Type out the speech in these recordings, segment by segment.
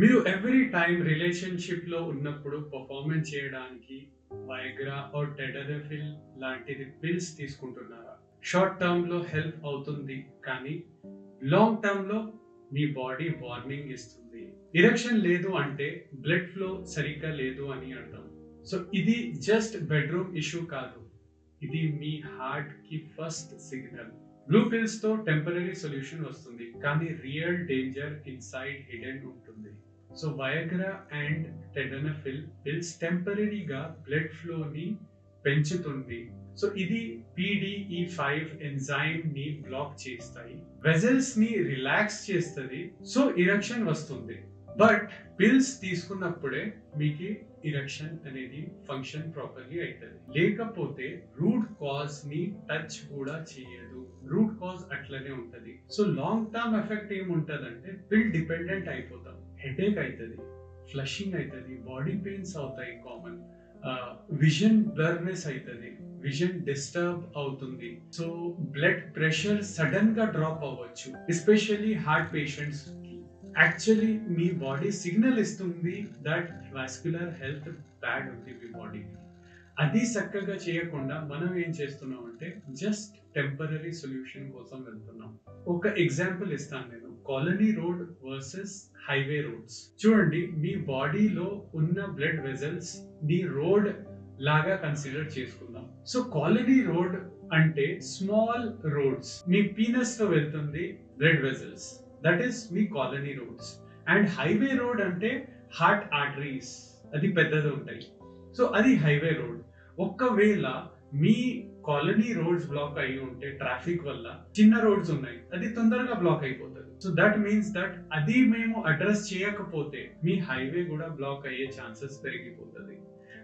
మీరు every time రిలేషన్షిప్లో ఉన్నప్పుడు పర్ఫార్మెన్స్ చేయడానికి వైగ్రా ఆర్ టెడరఫిల్ లాంటిది పిల్స్ తీసుకుంటున్నారా? షార్ట్ టర్మ్లో హెల్ప్ అవుతుంది కానీ లాంగ్ టర్మ్లో మీ బాడీ వార్నింగ్ ఇస్తుంది. ఇరక్షన్ లేదు అంటే బ్లడ్ ఫ్లో సరిగ్గా లేదు అని అర్థం. సో ఇది జస్ట్ బెడ్రూమ్ ఇష్యూ కాదు. ఇది మీ హార్ట్కి ఫస్ట్ సిగ్నల్ బ్లూ పిల్స్తో టెంపరీ సొల్యూషన్ వస్తుంది. కానీ రియల్ డేంజర్ ఇన్సైడ్ హిడెన్ ఉంటుంది. So Viagra and tadalafil pills టెంపరీగా బ్లడ్ ఫ్లోని పెంచుతుంది సో ఇది పిడిఈ ఫైవ్ ఎంజైమ్ని బ్లాక్ చేస్తాయి వెజల్స్ని రిలాక్స్ చేస్తుంది సో ఇరక్షన్ వస్తుంది బట్ పిల్స్ తీసుకున్నప్పుడే మీకు ఇరక్షన్ అనేది ఫంక్షన్ ప్రాపర్లీ అవుతుంది లేకపోతే రూట్ కాజ్ని టచ్ కూడా చేయదు రూట్ కాజ్ అట్లనే ఉంటది సో లాంగ్ టర్మ్ ఎఫెక్ట్ ఏముంటదంటే పిల్ డిపెండెంట్ అయిపోతాం హెడేక్ అవుతుంది ఫ్లషింగ్ అవుతుంది బాడీ పెయిన్స్ అవుతాయి కామన్ విజన్ బ్లర్నెస్ అవుతుంది విజన్ డిస్టర్బ్ అవుతుంది సో బ్లడ్ ప్రెషర్ సడన్గా డ్రాప్ అవ్వచ్చు ఎస్పెషల్లీ హార్ట్ పేషెంట్స్ యాక్చువల్లీ మీ బాడీ సిగ్నల్ ఇస్తుంది దట్ వాస్కులర్ హెల్త్ బ్యాడ్ ఉంది మీ బాడీకి అది చక్కగా చేయకుండా మనం ఏం చేస్తున్నాం అంటే జస్ట్ టెంపరీ సొల్యూషన్ కోసం వెళ్తున్నాం. ఒక ఎగ్జాంపుల్ ఇస్తాను నేను. Colony road versus highway roads చూడండి మీ బాడీలో ఉన్న బ్లడ్ వెజల్స్ మీ రోడ్ లాగా కన్సిడర్ చేసుకుందాం. సో కాలనీ రోడ్ అంటే స్మాల్ రోడ్స్ మీ పీనస్లో వెళ్తుంది blood vessels that is me colony roads and highway road అంటే హార్ట్ ఆర్టరీస్ అది పెద్దది ఉంటాయి. సో అది హైవే రోడ్ ఒక్కవేళ మీ కాలనీ రోడ్స్ బ్లాక్ అయి ఉంటే ట్రాఫిక్ వల్ల చిన్న రోడ్స్ ఉన్నాయి అది తొందరగా బ్లాక్ అయిపోతుంది. సో దట్ మీన్స్ దట్ అది మేము అడ్రస్ చేయకపోతే మీ హైవే కూడా బ్లాక్ అయ్యే ఛాన్సెస్ పెరిగిపోతుంది.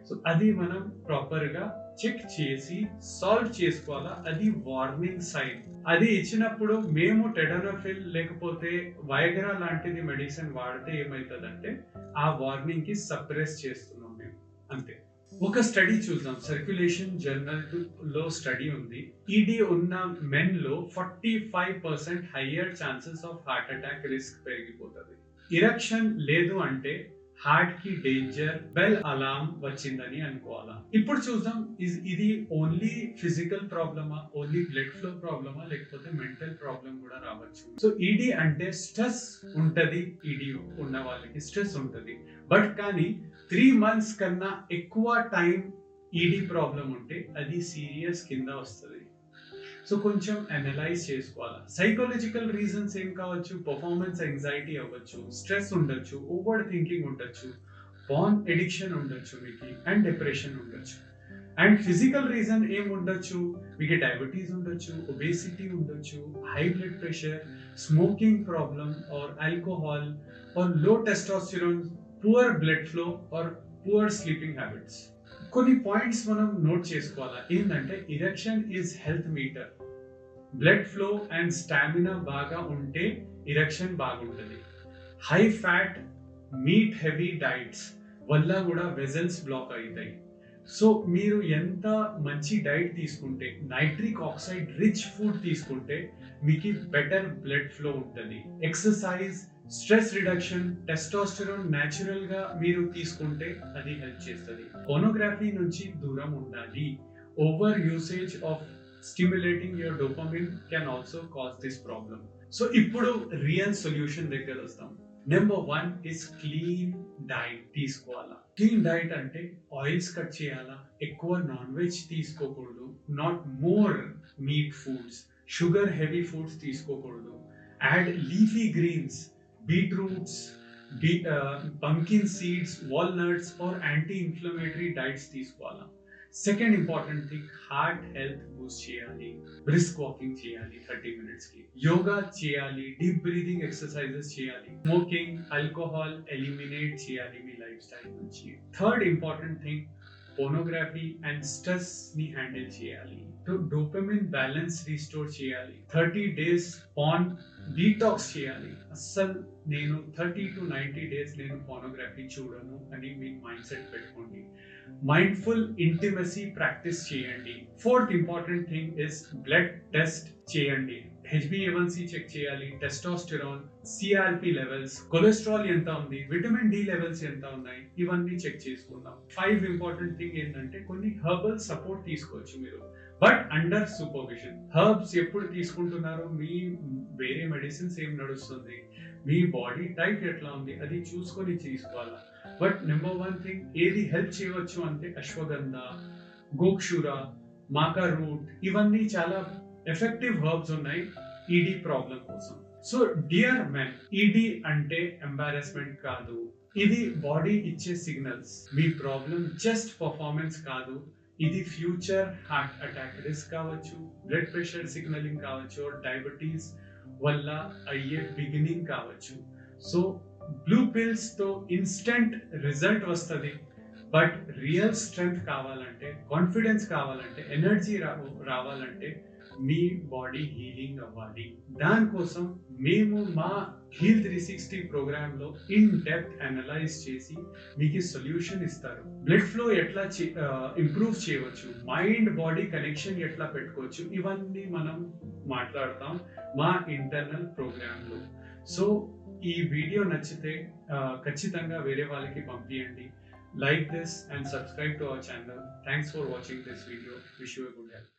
సో అది మనం ప్రాపర్గా చెక్ చేసి సాల్వ్ చేసుకోవాలా? అది వార్నింగ్ సైన్ అది ఇచ్చినప్పుడు మేము టెడనోఫిల్ లేకపోతే వైగరా లాంటిది మెడిసిన్ వాడితే ఏమవుతుందంటే ఆ వార్నింగ్కి సప్రెస్ చేస్తున్నాం మేము. అంతే. ఒక స్టడీ చూద్దాం. సర్క్యులేషన్ జర్నల్లో స్టడీ ఉంది. ఈడీ ఉన్న మెన్లో forty five percent higher chances of heart attack risk పెరిగిపోతుంది. ఇరక్షన్ లేదు అంటే హార్ట్కి డేంజర్ బెల్ అలార్మ్ వచ్చిందని అనుకోవాలా? ఇప్పుడు చూద్దాం. ఇది ఓన్లీ ఫిజికల్ ప్రాబ్లమా ఓన్లీ బ్లడ్ ఫ్లో ప్రాబ్లమా లేకపోతే మెంటల్ ప్రాబ్లం కూడా రావచ్చు. సో ఈడీ అంటే స్ట్రెస్ ఉంటది. ఈడీ ఉన్న వాళ్ళకి స్ట్రెస్ ఉంటది. బట్ కానీ త్రీ మంత్స్ కన్నా ఎక్కువ టైం ఈడీ ప్రాబ్లం ఉంటే అది సీరియస్ కింద వస్తుంది. సో కొంచెం అనలైజ్ చేసుకోవాలి. సైకాలజికల్ రీజన్స్ ఏం కావచ్చు? పర్ఫార్మెన్స్ ఎంగ్జైటీ అవ్వచ్చు స్ట్రెస్ ఉండొచ్చు ఓవర్ థింకింగ్ ఉండొచ్చు బాన్ ఎడిక్షన్ ఉండొచ్చు మీకు అండ్ డిప్రెషన్ ఉండొచ్చు. అండ్ ఫిజికల్ రీజన్ ఏం ఉండొచ్చు? మీకు డయాబెటీస్ ఉండొచ్చు ఒబేసిటీ ఉండొచ్చు high blood pressure smoking problem or alcohol or low testosterone poor blood flow or poor sleeping habits కొన్ని పాయింట్స్ మనం నోట్ చేసుకోవాలా? ఏంటంటే erection is health meter blood flow and stamina బాగా ఉంటే ఇరెక్షన్ బాగుంటుంది. High fat meat heavy diets వల్ల కూడా vessels black అవుతాయి. సో మీరు ఎంత మంచి డైట్ తీసుకుంటే నైట్రిక్ ఆక్సైడ్ రిచ్ ఫుడ్ తీసుకుంటే మీకు బెటర్ బ్లడ్ ఫ్లో ఉంటుంది. ఎక్సర్సైజ్ స్ట్రెస్ రిడక్షన్ టెస్టోస్టెరోన్ న్యాచురల్గా మీరు తీసుకుంటే అది హెల్ప్ చేస్తుంది. పోనోగ్రఫీ నుంచి దూరం ఉండాలి. Over usage of stimulating your dopamine can also cause this problem. So ఇప్పుడు రియల్ సొల్యూషన్ దగ్గర వస్తాం. Number one is clean diet తీసుకోవాలా. క్లీన్ డైట్ అంటే ఆయిల్స్ కట్ చేయాలా ఎక్కువ నాన్ వెజ్ తీసుకోకూడదు not more meat foods sugar heavy foods తీసుకోకూడదు add leafy greens beetroots be pumpkin seeds walnuts or anti inflammatory diets తీసుకోవాలా second important thing heart health boost చేయాలి brisk walking చేయాలి thirty మినిట్స్కి యోగా చేయాలి deep breathing exercises చేయాలి smoking alcohol eliminate చేయాలి మీ life style నుంచి third important thing pornography and స్ట్రెస్ని హ్యాండిల్ చేయాలి. డోపమిన్ బ్యాలెన్స్ రీస్టోర్ చేయాలి. థర్టీ డేస్ పాన్ డీటాక్స్ చేయాలి. అస్సలు నేను థర్టీ టు నైంటీ డేస్ నేను పోనోగ్రఫీ చూడను అని మీ మైండ్ సెట్ పెట్టుకోండి. మైండ్ఫుల్ ఇంటిమసీ ప్రాక్టీస్ చేయండి. Fourth important thing is blood test చేయండి. హెచ్బిఏవన్సీ చెక్ చేయాలి. టెస్టోస్టిరాన్ సిఆర్పి లెవెల్స్ కొలెస్ట్రాల్ ఎంత ఉంది విటమిన్ డి లెవెల్స్ ఎంత ఉన్నాయి ఇవన్నీ చెక్ చేసుకుందాం. ఫైవ్ ఇంపార్టెంట్ థింగ్ ఏంటంటే కొన్ని హర్బల్ సపోర్ట్ తీసుకోవచ్చు మీరు. బట్ అండర్ సూపర్విజన్ హర్బ్స్ ఎప్పుడు తీసుకుంటున్నారో? మీ వేరే మెడిసిన్స్ ఏం నడుస్తుంది? మీ బాడీ టైప్ ఎట్లా ఉంది? అది చూసుకొని తీసుకోవాలా. బట్ నెంబర్ వన్ థింగ్ ఏది హెల్ప్ చేయవచ్చు అంటే అశ్వగంధ గోక్షుర మాకా రూట్ ఇవన్నీ చాలా ఎఫెక్టివ్ హర్బ్స్ ఉన్నాయి ఈడీ ప్రాబ్లం కోసం. సో డియర్ మెన్ ఈడీ అంటే ఎంబారెస్మెంట్ కాదు. ఇది బాడీ ఇచ్చే సిగ్నల్స్ మీ ప్రాబ్లం జస్ట్ పర్ఫార్మెన్స్ కాదు. ఇది ఫ్యూచర్ హార్ట్ అటాక్ రిస్క్ కావచ్చు బ్లడ్ ప్రెషర్ సిగ్నలింగ్ కావచ్చు డయాబెటీస్ వల్ల అయ్యే బిగినింగ్ కావచ్చు. సో బ్లూ పిల్స్తో ఇన్స్టెంట్ రిజల్ట్ వస్తుంది. బట్ రియల్ స్ట్రెంగ్త్ కావాలంటే కాన్ఫిడెన్స్ కావాలంటే ఎనర్జీ రావాలంటే మీ బాడీ హీలింగ్ అవ్వాలి. దానికోసం మేము మా హీల్ త్రీ సిక్స్టీ ప్రోగ్రామ్లో ఇన్ డెప్త్ అనలైజ్ చేసి మీకు సొల్యూషన్ ఇస్తారు. బ్లడ్ ఫ్లో ఎట్లా ఇంప్రూవ్ చేయవచ్చు మైండ్ బాడీ కనెక్షన్ ఎట్లా పెట్టుకోవచ్చు ఇవన్నీ మనం మాట్లాడతాం మా ఇంటర్నల్ ప్రోగ్రామ్లో సో ఈ వీడియో నచ్చితే ఖచ్చితంగా వేరే వాళ్ళకి పంపించండి like this and subscribe to our channel thanks for watching this video wish you good health